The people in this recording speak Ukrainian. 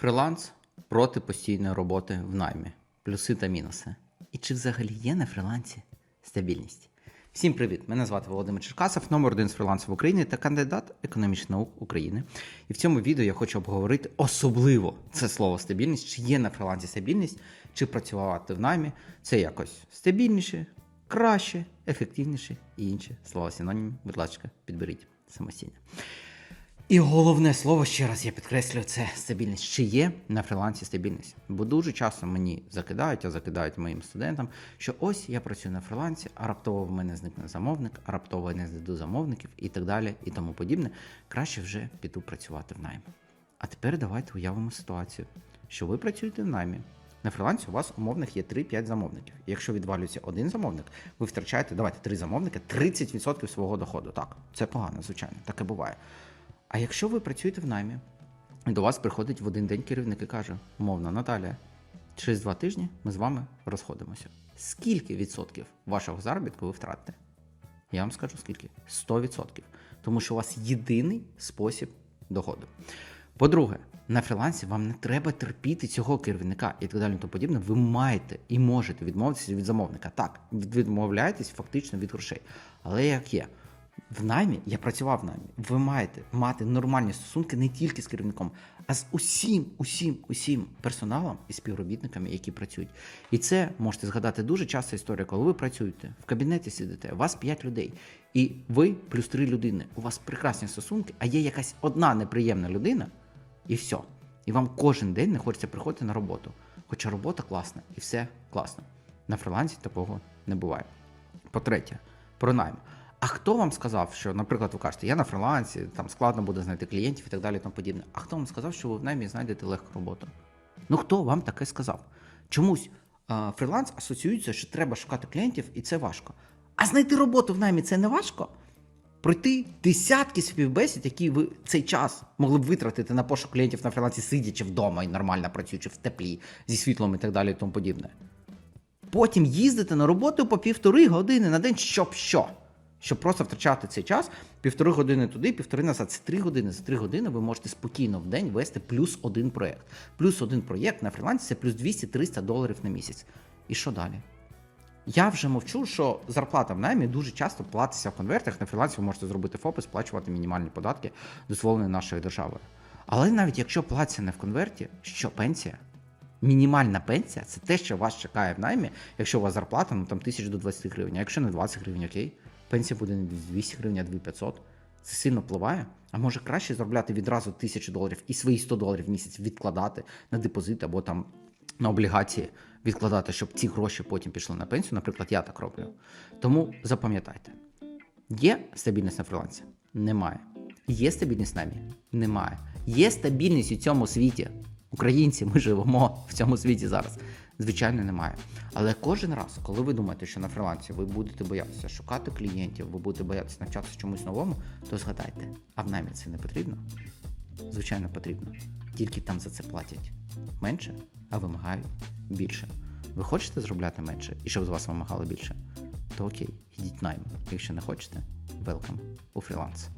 Фриланс проти постійної роботи в наймі. Плюси та мінуси. І чи взагалі є на фрилансі стабільність? Всім привіт! Мене звати Володимир Черкасов, номер один з фрилансу в Україні та кандидат економічних наук України. І в цьому відео я хочу обговорити особливо це слово стабільність, чи є на фрилансі стабільність, чи працювати в наймі. Це якось стабільніше, краще, ефективніше і інші слова синонімі. Будь ласка, підберіть самостійно. І головне слово, ще раз я підкреслюю, це стабільність. Чи є на фрилансі стабільність? Бо дуже часто мені закидають, а закидають моїм студентам, що ось я працюю на фрилансі, а раптово в мене зникне замовник, а раптово я не знайду замовників і так далі, і тому подібне. Краще вже піду працювати в наймі. А тепер давайте уявимо ситуацію, що ви працюєте в наймі. На фрилансі у вас умовних є 3-5 замовників. Якщо відвалюється один замовник, ви втрачаєте, давайте три замовники, 30% свого доходу. Так, це погано, звичайно, таке буває. А якщо ви працюєте в наймі, і до вас приходить в один день керівник і каже: умовно, Наталія, через два тижні ми з вами розходимося. Скільки відсотків вашого заробітку ви втратите? Я вам скажу скільки? 100%. Тому що у вас єдиний спосіб доходу. По-друге, на фрілансі вам не треба терпіти цього керівника і так далі, тому подібне. Ви маєте і можете відмовитися від замовника. Так, відмовляєтесь фактично від грошей. Але як є? В наймі я працював в наймі. Ви маєте мати нормальні стосунки не тільки з керівником, а з усім, усім, усім персоналом і співробітниками, які працюють. І це можете згадати дуже часто історія, коли ви працюєте в кабінеті сидите, у вас 5 людей, і ви плюс 3 людини. У вас прекрасні стосунки, а є якась одна неприємна людина, і все. І вам кожен день не хочеться приходити на роботу. Хоча робота класна і все класно. На фрилансі такого не буває. По-третє, про найм. А хто вам сказав, що, наприклад, ви кажете, я на фрилансі, там складно буде знайти клієнтів і так далі, і тому подібне. А хто вам сказав, що ви в наймі знайдете легку роботу? Ну хто вам таке сказав? Чомусь а, фриланс асоціюється, що треба шукати клієнтів, і це важко. А знайти роботу в наймі це не важко. Пройти десятки співбесід, які ви цей час могли б витратити на пошук клієнтів на фрилансі, сидячи вдома і нормально працюючи в теплі зі світлом і так далі, і тому подібне. Потім їздити на роботу по півтори години на день, щоб що? Щоб просто втрачати цей час, півтори години туди, півтори назад. Це три години. За три години ви можете спокійно в день вести плюс один проєкт. Плюс один проєкт на фрілансі це плюс 200-300 доларів на місяць. І що далі? Я вже мовчу, що зарплата в наймі дуже часто платиться в конвертах. На фрілансі ви можете зробити ФОПи, сплачувати мінімальні податки, дозволені нашою державою. Але навіть якщо платиться не в конверті, що пенсія? Мінімальна пенсія це те, що вас чекає в наймі, якщо у вас зарплата ну, там, 1000 до 20 гривень. А якщо не 20 гривень, окей, пенсія буде не 200 гривень, а 2500. Це сильно впливає. А може краще заробляти відразу 1000 доларів і свої 100 доларів в місяць відкладати на депозит або там на облігації відкладати, щоб ці гроші потім пішли на пенсію. Наприклад, я так роблю. Тому запам'ятайте: є стабільність на фрилансі? Немає. Є стабільність в наймі? Немає. Є стабільність у цьому світі. Українці, ми живемо в цьому світі зараз. Звичайно, немає. Але кожен раз, коли ви думаєте, що на фрилансі ви будете боятися шукати клієнтів, ви будете боятися навчатися чомусь новому, то згадайте, а в наймі це не потрібно? Звичайно, потрібно. Тільки там за це платять менше, а вимагають більше. Ви хочете заробляти менше і щоб з вас вимагали більше? То окей, йдіть найм. Якщо не хочете, welcome у фріланс.